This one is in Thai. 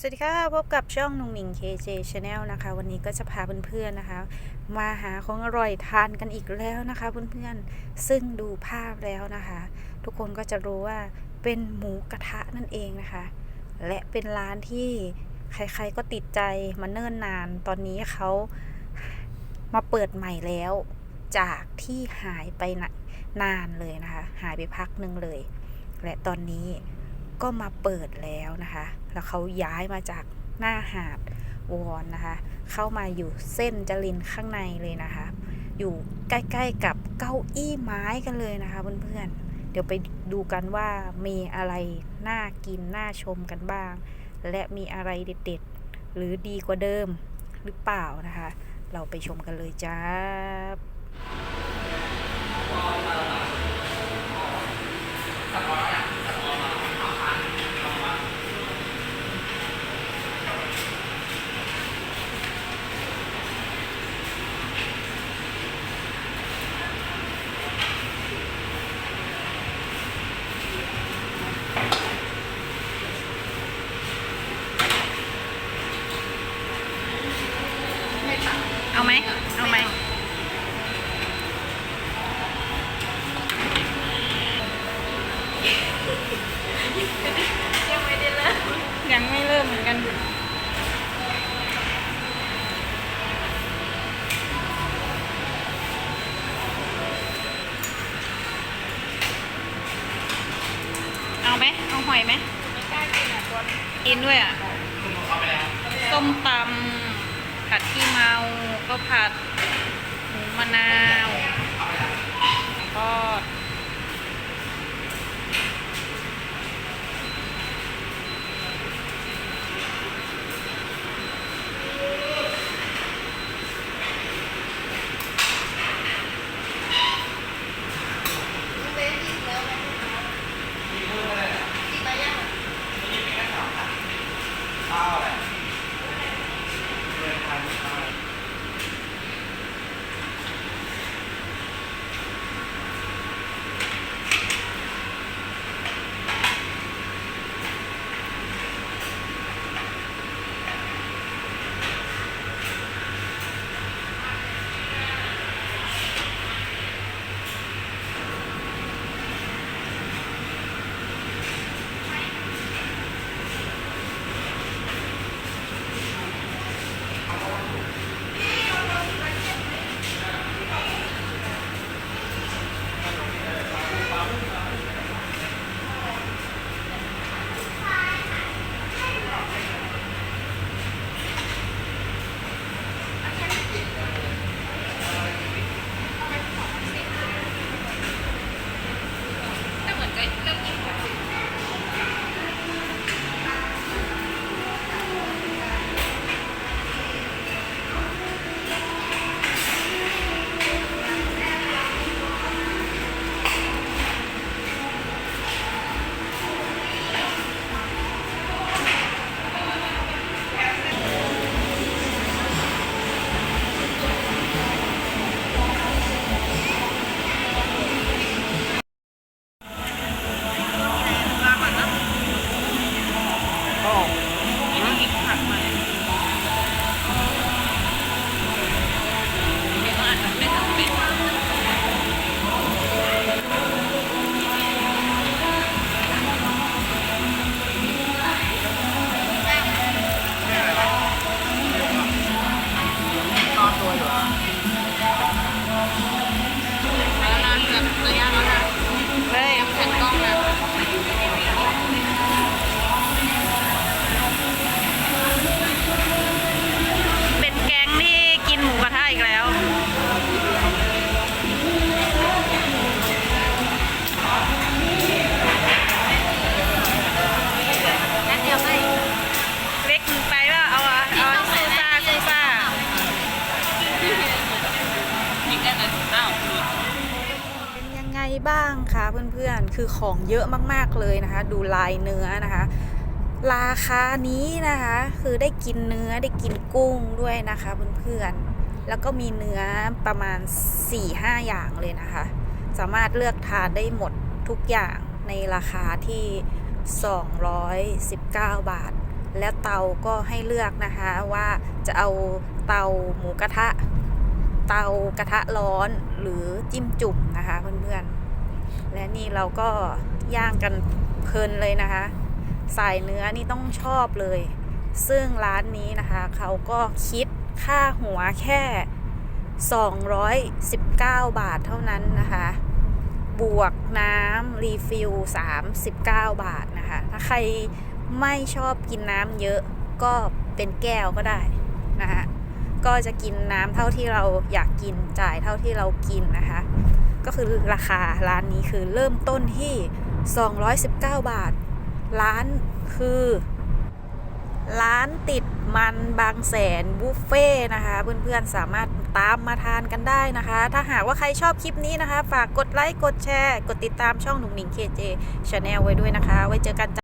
สวัสดีค่ะ พบกับช่องนุงหนิง KJ Channel นะคะ วันนี้ก็จะพาเพื่อนๆนะคะ มาหาของอร่อยทานกันอีกแล้วนะคะเพื่อนๆซึ่งดูภาพแล้วนะคะ ทุกคนก็จะรู้ว่าเป็นหมูกระทะนั่นเองนะคะ และเป็นร้านที่ใครๆก็ติดใจมาเนิ่นนาน ตอนนี้เขามาเปิดใหม่แล้ว จากที่หายไปนานเลยนะคะ หายไปพักหนึ่งเลย และตอนนี้ ก็มาเปิดแล้วนะคะ แล้วเขาย้ายมาจากหน้าหาดวอนนะคะ เข้ามาอยู่เส้นจรินข้างในเลยนะคะ อยู่ใกล้ๆกับเก้าอี้ไม้กันเลยนะคะเพื่อนๆ เดี๋ยวไปดูกันว่ามีอะไรน่ากินน่าชมกันบ้าง และมีอะไรเด็ดๆ หรือดีกว่าเดิมหรือเปล่านะคะ เราไปชมกันเลยจ้า เอา ไหมเอาไหมยังไม่ได้เริ่มยังไม่เริ่มเหมือนกันเอาไหมเอาหอยไหมไม่กล้ากินอะตัวกินด้วยอะส้มตำ ผัดขี้เมาก็ผัดหมูมะนาว นี่ บ้างคะเพื่อนๆ คือของเยอะมากๆเลยนะคะ ดูลายเนื้อนะคะ ราคานี้นะคะ คือได้กินเนื้อได้กินกุ้งด้วยนะคะเพื่อนๆ แล้วก็มีเนื้อประมาณ 4-5 อย่างเลยนะคะ สามารถเลือกทานได้หมดทุกอย่างในราคาที่ 219 บาท แล้วเตาก็ให้เลือกนะคะว่าจะเอาเตาหมูกระทะเตากระทะร้อนหรือจิ้มจุ่มนะคะเพื่อนๆ และนี่เราก็ย่างกันเพลินเลยนะคะสายเนื้อนี่ต้องชอบเลย ซึ่งร้านนี้นะคะ เขาก็คิดค่าหัวแค่ 219 บาทเท่านั้นนะคะ บวกน้ำรีฟิล 39 บาทนะคะ ถ้าใครไม่ชอบกินน้ำเยอะก็เป็นแก้วก็ได้นะคะก็จะกินน้ำเท่าที่เราอยากกินจ่ายเท่าที่เรากินนะคะ ก็คือราคาร้านนี้คือเริ่มต้นที่ 219 บาท ร้านคือร้านติดมันบางแสนบุฟเฟ่นะคะ เพื่อนๆสามารถตามมาทานกันได้นะคะ ถ้าหากว่าใครชอบคลิปนี้นะคะ ฝากกดไลค์ กดแชร์ กดติดตามช่องหนุ่งหนิงเคเจชาแนลไว้ด้วยนะคะ ไว้เจอกันจ้ะ